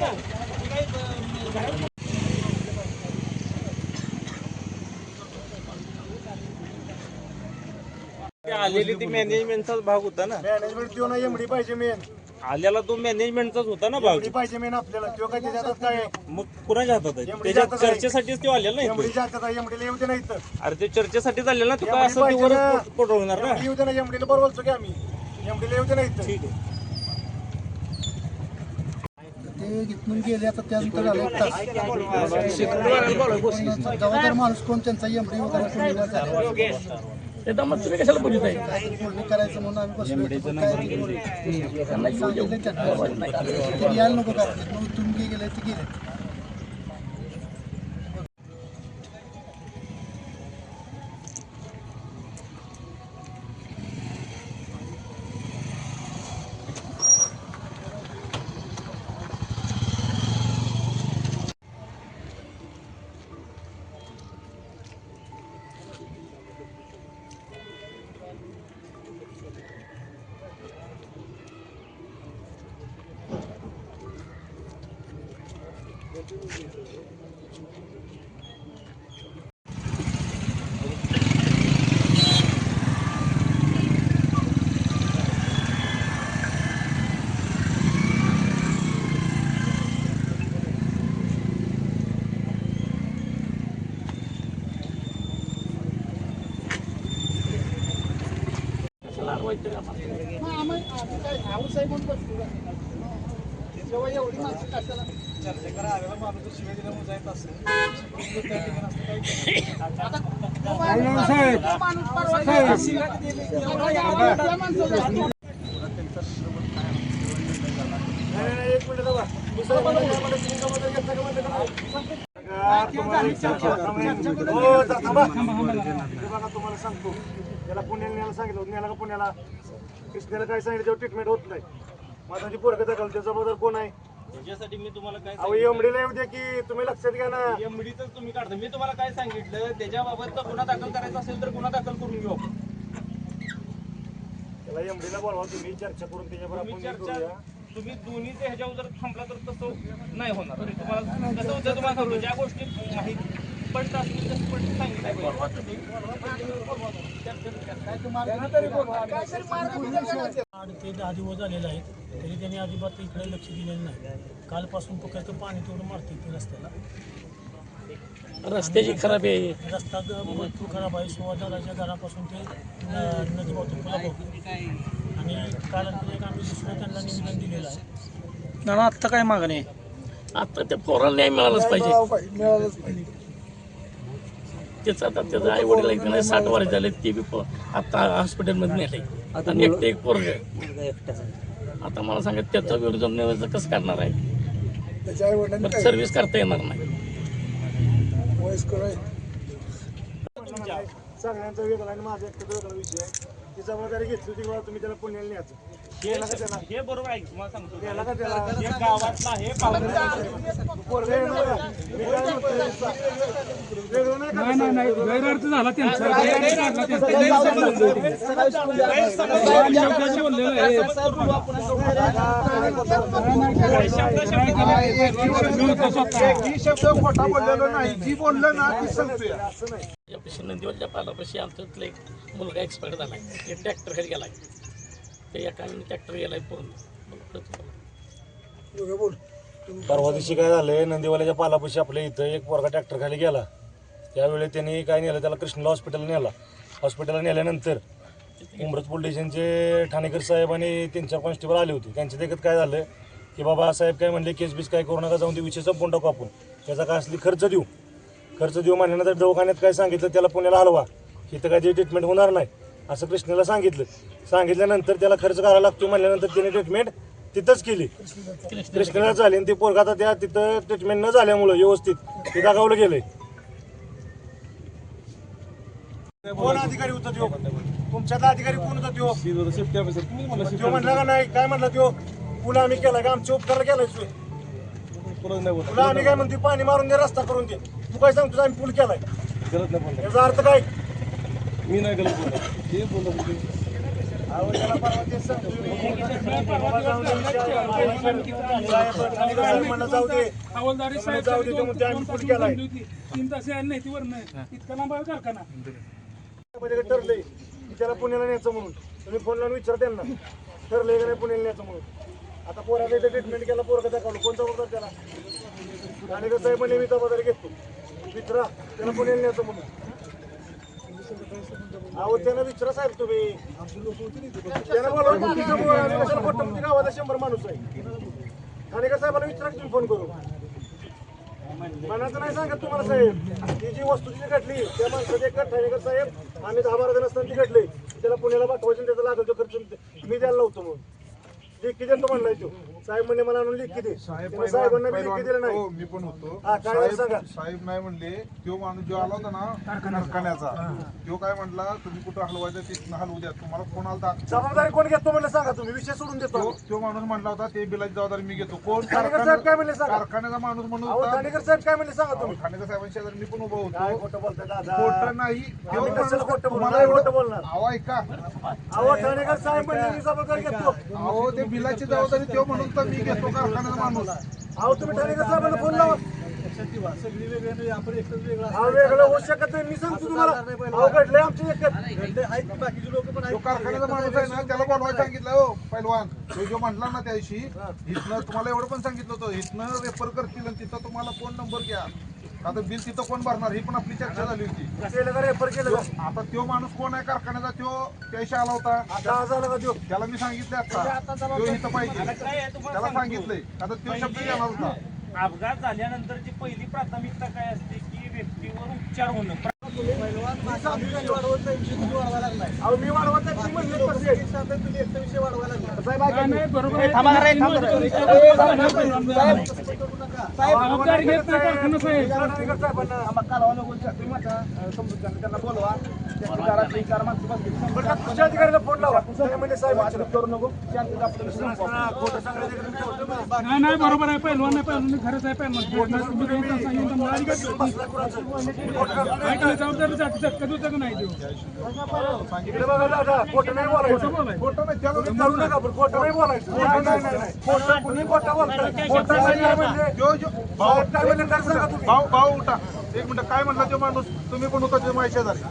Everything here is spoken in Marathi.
Yeah. आलेली ती मॅनेजमेंटचाच भाग होता ना मॅनेजमेंट किंवा नाही एमडी पाहिजे मेन आलेला तो मॅनेजमेंटचाच होता ना भाग एमडी पाहिजे मेन आपल्याला किंवा काय त्याच्या हातात काय आहे? मग कुणाच्या हातात आहे एमडी त्याच्या आहे. चर्चेसाठीच ते आलेला नाही एमडीच्या हातात आहे एमडीला येऊ दे नाही तर अरे ते चर्चेसाठी आलेला ना तू काय एमडी असं ना. वरच पडवणार ना एमडी येऊ दे ना एमडीला बरोबर की आम्ही एमडीला येऊ दे नाही तर ठीक आहे ते इथून गेले आता त्यानंतर आले एक तास पण जबाबदार माणूस कोण त्यांचा एमडी वगैरे कोणी नाही झाला. तुम्ही कशाला बोलत आहे करायचं म्हणून आम्ही बसलो होतो, पण काय ते बोलले. सांगितलं त्यांना. यायला नको का मग तुम्ही गेले ते गेले नाही, नाही, एक मिनिट थांबा. दुसरं मला काय म्हणायचं, तुमचं मत घेतलं का म्हणलं का नाही? पगार तुम्हाला विचारतो. हो, जा, थांबा. तुम्हाला सांगतो त्याला पुण्याला न्यायला सांगितलं न्यायला का पुण्याला कृष्णाला काय सांगितलं तेव्हा ट्रीटमेंट होत नाही माझा जी पोरग दाखल त्याचा बदल कोण आहे त्याच्यासाठी मी तुम्हाला काय अहो एमडीला येऊ द्या की तुम्ही लक्षात घ्या ना. एमडीच तुम्ही काढता. मी तुम्हाला काय सांगितलं त्याच्याबाबत गुन्हा दाखल करायचा असेल तर गुन्हा दाखल करून घेऊ आपण. त्याला एमडीला बोलवा तुम्ही चर्चा करून त्याच्यावर आपण तुम्ही हे चर्चा करूया. तुम्ही दोन्हीचे ह्याच्यावर जर थांबला तर तसं नाही होणार. तुम्हाला कसं होतं तुम्हाला सांगतो ज्या गोष्टी माहिती स्पष्ट असतील सांगितलं. आठ ते दहा दिवस झालेले आहेत तरी त्यांनी अजिबात इकडे लक्ष दिलेलं नाही. कालपासून फक्त पाणी तेवढं मारते ते रस्त्याला. रस्त्याची खराबी आहे. रस्ता भरपूर खराब आहे. सुवादाच्या घरापासून ते न- नदी पुलापावतो आणि काल एक आम्ही दुसरं त्यांना निवेदन दिलेलं आहे. ना आत्ता काय मागणी आहे? आता त्या पोराला न्याय मिळालाच पाहिजे. त्याचं आता त्याचं आई वडील एक नाही साठ वर्ष झाले ते बी पो- आता हॉस्पिटलमध्ये नेले. आता एकटे एक पोरग. आता मला सांगा त्याचा विरोध निवेदन कसं करणार आहे? सर्व्हिस करता येणार नाही. सगळ्यांचा वेगळा आणि माझा एकटा वेगळा विषय आहे. ती जबाबदारी घेतली होती किंवा तुम्ही त्याला पुण्याला न्यायचं. हे हे बरोबर आहे तुम्हाला सांगतो. त्याला का त्याला हे गावातला हे पाहुणे. पोरगं आहे. ना बघा. मी काय म्हणतोय, वेगळं नाही करायचं. त्यापाशी नंदीवरच्या पालापाशी आमच्यातला एक मुलगा एक्सपायर झाला आहे ते ट्रॅक्टर खाली गेलाय ते एका ट्रॅक्टर गेलाय पूर्ण. परवा दिवशी काय झालंय? नंदीवाल्याच्या पालापाशी आपल्या इथं एक पोरगा ट्रॅक्टर खाली गेला. त्यावेळी त्यांनी काय नेलं त्याला कृष्णला हॉस्पिटलला नेला. हॉस्पिटलला नेल्यानंतर उमरत पोलीस स्टेशनचे ठाणेकर साहेब आणि तीन चार कॉन्स्टेबल आले होते. त्यांच्या देखत काय झालं की बाबा साहेब काय म्हणले केस बीस काय करू नका जाऊन दे विषय संपून टाकू आपण. त्याचा काय असली खर्च देऊ. खर्च देऊ म्हणल्यानंतर दवाखान्यात काय सांगितलं त्याला पुण्याला हलवा. इथं काय ट्रीटमेंट होणार नाही असं कृष्णाला सांगितलं. सांगितल्यानंतर त्याला खर्च करायला लागतो म्हणल्यानंतर त्याने ट्रीटमेंट तिथंच केली. कृष्णाला झाली आणि ते पोरगा आता त्या तिथं ट्रीटमेंट न झाल्यामुळं व्यवस्थित ते दाखवलं गेलंय. कोण अधिकारी होता त्यो? तुमच्यातला अधिकारी कोण होता त्यो? त्यो म्हटला का नाही? काय म्हटला त्यो? पुन्हा आम्ही केला का? आमच्या उपकार केलाय. तुला आम्ही काय म्हणतो पाणी मारून दे रस्ता करून दे. तू काय सांगतो आम्ही पूल केलाय. गलत नाही बोलला याचा अर्थ काय? मी नाही गलत बोलत. हे बोलत होते. अहो, त्याला परवा तेच सांगतोय. बाबा जाऊ दे, साहेब म्हणलं जाऊ दे हवालदारी साहेब जाऊ दे, तो आम्ही केलाय. तीन तास यायला नाही ती वरनं इतका लांब आहे कारखाना. मध्ये ठरलंय की त्याला पुण्याला न्यायचं म्हणून. तुम्ही फोन लावून विचार त्यांना. ठरलंय का नाही पुण्याला न्यायचं म्हणून. आता पोराला इथे ट्रीटमेंट केला पोरगा दाखवलं. कोणता जबाबदार त्याला? आणि कसं आहे म्हणजे मी जबाबदारी घेतो विचारा त्याला पुण्याला न्यायचं म्हणून. अहो त्यांना विचारा साहेब तुम्ही. त्यांना गावाला शंभर माणूस आहे. आणि कसं साहेबाला विचारा की तुम्ही फोन करू मनाचं नाही सांगत तुम्हाला साहेब. ती जी वस्तू तिथे घडली त्या माणसाचे एक ठाणेकर साहेब आम्ही दहा बारा जण असताना ती घडली त्याला पुण्याला पाठवायचं त्याचा लागल तो खर्च मी द्यायला लावतो म्हणून. लिखी देतो म्हणलाय तो. साहेब म्हणे मला आणून लिखी दे त्याने साहेबांना मी लिखी दिलं नाही. हो मी पण होतो. हा, काय झालं सांगा. साहेब साहेब नाही म्हणले तो माणूस जो आला होता ना कारखान्याचा. तो काय म्हणला तुम्ही कुठं हलवायचं तिथनं हलवू द्या तुम्हाला फोन आलता? जबाबदारी कोण घेतो म्हणलं सांगा तुम्ही विषय सोडून देतो. तो आम्ही. तो माणूस म्हणला होता ते बिलाची जबाबदारी मी घेतो. कोण? ठाणेकर साहेब काय म्हणले सांगा? कारखान्याचा माणूस म्हणून अहो होता. ठाणेकर साहेब काय म्हणले सांगा तुम्ही? ठाणेकर साहेबांच्या शेजारी मी पण उभा काय होतो खोटं दादा? नाही. तो आम्ही कशाला माणूस- खोटं बोलणार? तुम्हाला नाही खोटं एवढं बोलणार. अहो ऐका. अहो ठाणेकर साहेब म्हणले मी जबाबदारी घेतो. अहो ते बिलाची जबाबदारी तो म्हणून मी घेतो कारखान्याचा माणूस. अहो तुम्ही ठाणे कसला फोन लावा. सगळी वेगळी नाही आपण एकच वेगळा हा वेगळं होऊ शकत नाही. मी सांगतो तुम्हाला. अहो घडलंय आमची एकच. आहेत बाकीचे लोक पण तो कारखान्याचा माणूस आहे ना त्याला बोलवायला सांगितलं हो पैलवान तो जो म्हटला ना त्या दिवशी इथनं तुम्हाला एवढं पण सांगितलं होतं. इथनं रेफर करतील आणि तिथं तुम्हाला फोन नंबर घ्या. आता बिल तिथं कोण भरणार? ही पण आपली चर्चा झाली होती. केलं का रेफर केलं का? आता तो माणूस कोण आहे कारखान्याचा? तो त्याशी आला होता. त्याला मी सांगितलं आता. तो इथं पाहिजे. त्याला सांगितलंय. आता तो शब्द येणार होता. अपघात झाल्यानंतरची पहिली प्राथमिकता काय असते की व्यक्तीवर उपचार होणं? मी वाढवत तुम्ही वाढवायला जबाबदारी घेत नाही कारखाना साहेब? नाही. नाही बरोबर आहे. पहिलवान नाही पहिलवान खरंच आहे. पहिलवान जबाबदारी कधी नाही देऊ बोलायचं. म्हणजे. भाऊ भाऊ उठा एक मिनिट काय म्हणला तो माणूस तुम्ही पण होता ते माझ्या शेजारी